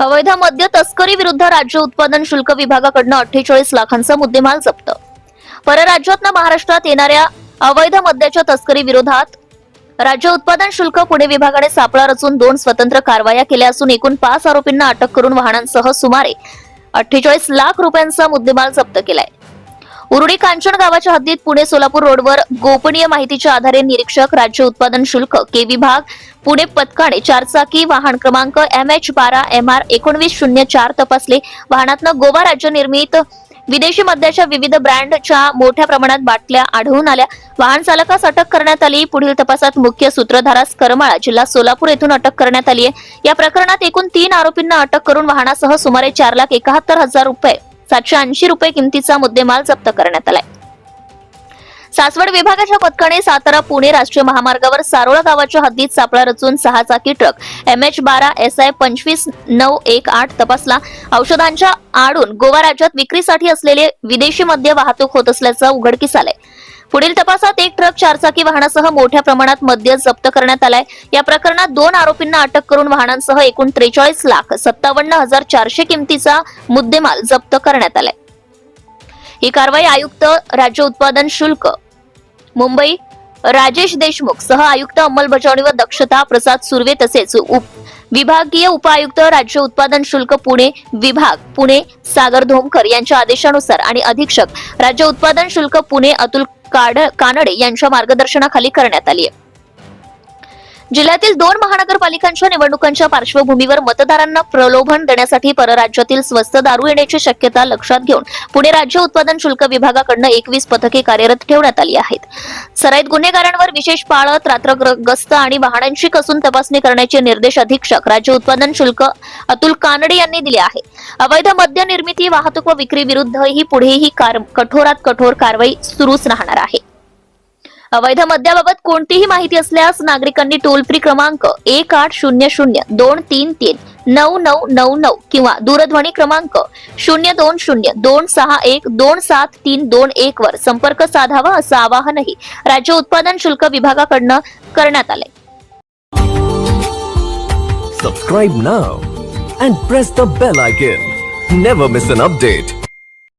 अवैध मद्य तस्करी विरुद्ध राज्य उत्पादन शुल्क विभागाकडनं अठ्ठेचाळीस लाखांचा मुद्देमाल जप्त. परराज्यातनं महाराष्ट्रात येणाऱ्या अवैध मद्याच्या तस्करी विरोधात राज्य उत्पादन शुल्क पुणे विभागाने सापळा रचून दोन स्वतंत्र कारवाया केल्या असून एकूण पाच आरोपींना अटक करून वाहनांसह सुमारे अठ्ठेचाळीस लाख रुपयांचा मुद्देमाल जप्त केलाय. उरुडी कांचन गावाच्या हद्दीत पुणे सोलापूर रोडवर गोपनीय माहितीच्या आधारे निरीक्षक राज्य उत्पादन शुल्क के विभाग पुणे पथकाने चारचाकी वाहन क्रमांक एम एच बारा एम आर एकोणवीस शून्य चार तपासले. वाहनातनं गोवा राज्य निर्मित विदेशी मद्याच्या विविध ब्रँडच्या मोठ्या प्रमाणात बाटल्या आढळून आल्या. वाहन चालकास अटक करण्यात आली. पुढील तपासात मुख्य सूत्रधारास करमाळा जिल्हा सोलापूर येथून अटक करण्यात आली आहे या प्रकरणात एकूण तीन आरोपींना अटक करून वाहनासह सुमारे चार लाख एकाहत्तर हजार रुपये सातशे ऐंशी रुपये किमतीचा मुद्देमाल जप्त करण्यात आलाय. सासवड विभागाच्या पथकाने सातारा पुणे राष्ट्रीय महामार्गावर सारोळा गावाच्या हद्दीत सापळा रचून सहा चाकी ट्रक एम एच बारा एस आय पंचवीस नऊ एक आठ तपासला. औषधांच्या आडून गोवा राज्यात विक्रीसाठी असलेले विदेशी मद्य वाहतूक होत असल्याचं उघडकीस आलंय. पुढील तपासात एक ट्रक चारचाकी वाहनासह मोठ्या प्रमाणात मद्य जप्त करण्यात आलाय. या प्रकरणात दोन आरोपींना अटक करून वाहनांसह एकूण त्रेचाळीस लाख सत्तावन्न हजार चारशे किमतीचा मुद्देमाल जप्त करण्यात आलाय. ही कारवाई आयुक्त राज्य उत्पादन शुल्क मुंबई राजेश देशमुख सह आयुक्त अंमलबजावणी व दक्षता प्रसाद सुर्वे तसेच उप विभागीय उपायुक्त राज्य उत्पादन शुल्क पुणे विभाग पुणे सागर धोमकर यांच्या आदेशानुसार आणि अधीक्षक राज्य उत्पादन शुल्क पुणे अतुल कानडे यांच्या मार्गदर्शनाखाली करण्यात आली आहे. जिल्ह्यातील दोन महानगरपालिकांच्या निवडणुकांच्या पार्श्वभूमीवर मतदारांना प्रलोभन देण्यासाठी परराज्यातील स्वस्त दारू येण्याची शक्यता लक्षात घेऊन पुणे राज्य उत्पादन शुल्क विभागाकडनं एकवीस पथके कार्यरत ठेवण्यात आली आहेत. सराईत गुन्हेगारांवर विशेष पाळत रात्र गस्त आणि वाहनांची कसून तपासणी करण्याचे निर्देश अधीक्षक राज्य उत्पादन शुल्क अतुल कानडे यांनी दिले आहे अवैध मद्य निर्मिती वाहतूक व विक्री विरुद्ध ही पुढेही कार- कठोरात कठोर कारवाई सुरूच राहणार आहे. अवैध मद्याबाबत कोणतीही माहिती असल्यास नागरिकांनी टोल फ्री क्रमांक एक आठ शून्य शून्य दोन तीन तीन नऊ नऊ नऊ नऊ किंवा दूरध्वनी क्रमांक शून्य दोन शून्य दोन सहा एक दोन सात तीन दोन एक वर संपर्क साधावा असं आवाहनही राज्य उत्पादन शुल्क विभागाकडनं करण्यात आलंय Subscribe now and press the bell icon. Never miss an update.